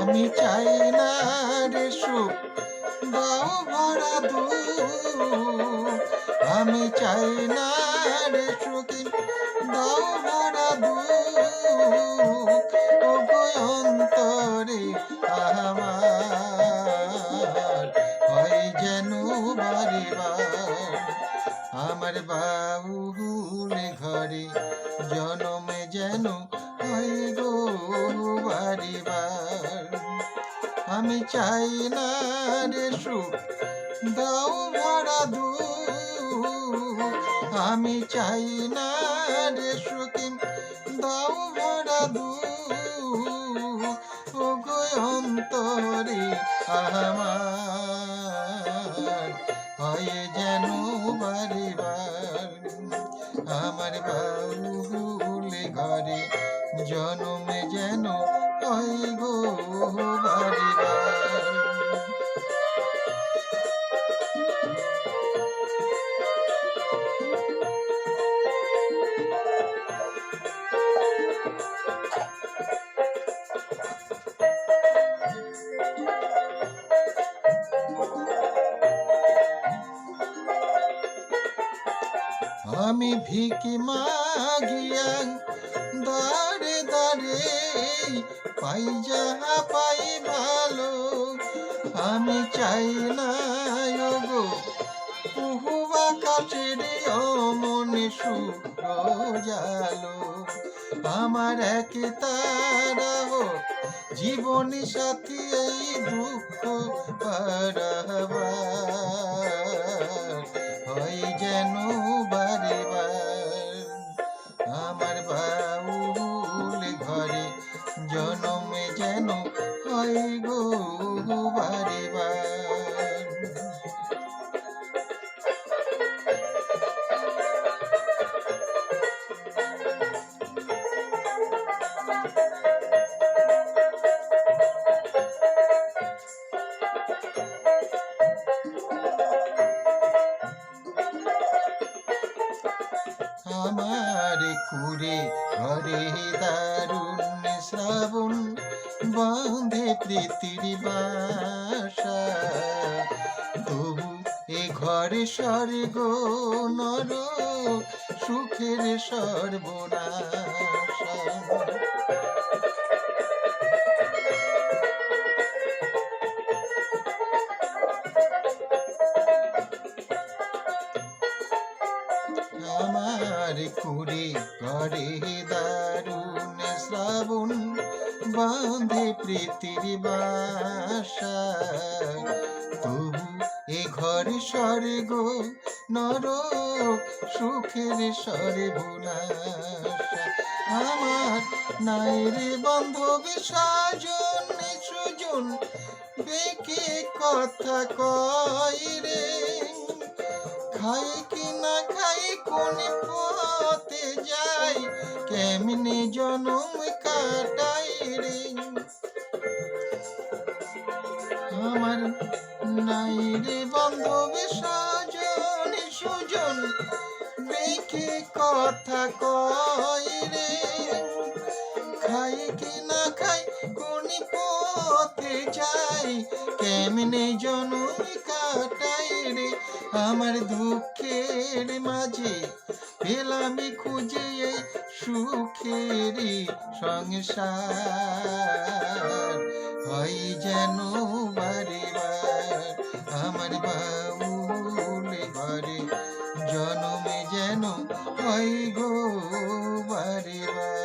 আমি চাই না রে সুখ, দাও ভরা দু আমি চাই না রে সুখ, দাও ভরা দু আমার বাউল ঘরে, জনমে যেন হয় গো আমি চাই না রে সুখ, দাও ভরা দুঃখ। আমি চাই না রে সুখী দাও ভরা দুঃখ। ও গো অন্তরে আমার হয় যেন বারিবার আমার বাউলে ঘরে জনমে যেন হয় গো বারিবার আমি ভিকি মাগিয়া দারে দারে পাই যাহা পাই ভালো, আমি চাই না গো পুহুবা কাছের অমনে শুক্র জালো আমার এক তারা জীবনী সাথী এই দুঃখ পারাবার আমার কুড়ে ঘরে দারুণ শ্রাবণ, বাঁধে প্রীতির বাসা। তবু এ ঘরে স্বর্গ নর সুখের সর্বনাশা। কুড়ে ঘরে দারুণ শ্রাবণ, বাঁধে প্রীতির বাসা। তবু এ ঘর স্বর্গ নর সুখের সর্বনাশা আমার নাই রে বান্ধব সাজন সুজন, বেকে কথা কয় রে। খাই জনম কাটাই রে। আমার নাই রে বান্ধব সাজন, দেখে কথা কয় রে। খাই কি না খাই, কোন পথে যাই, কেমনে জনম কাটাই রে। আমার দুঃখের মাঝে পেলামি খুঁজে এই সুখেরই সংসার। হয় যেন বারে আমার বাউল ঘরে জনমে যেন হয় গো বারে বার।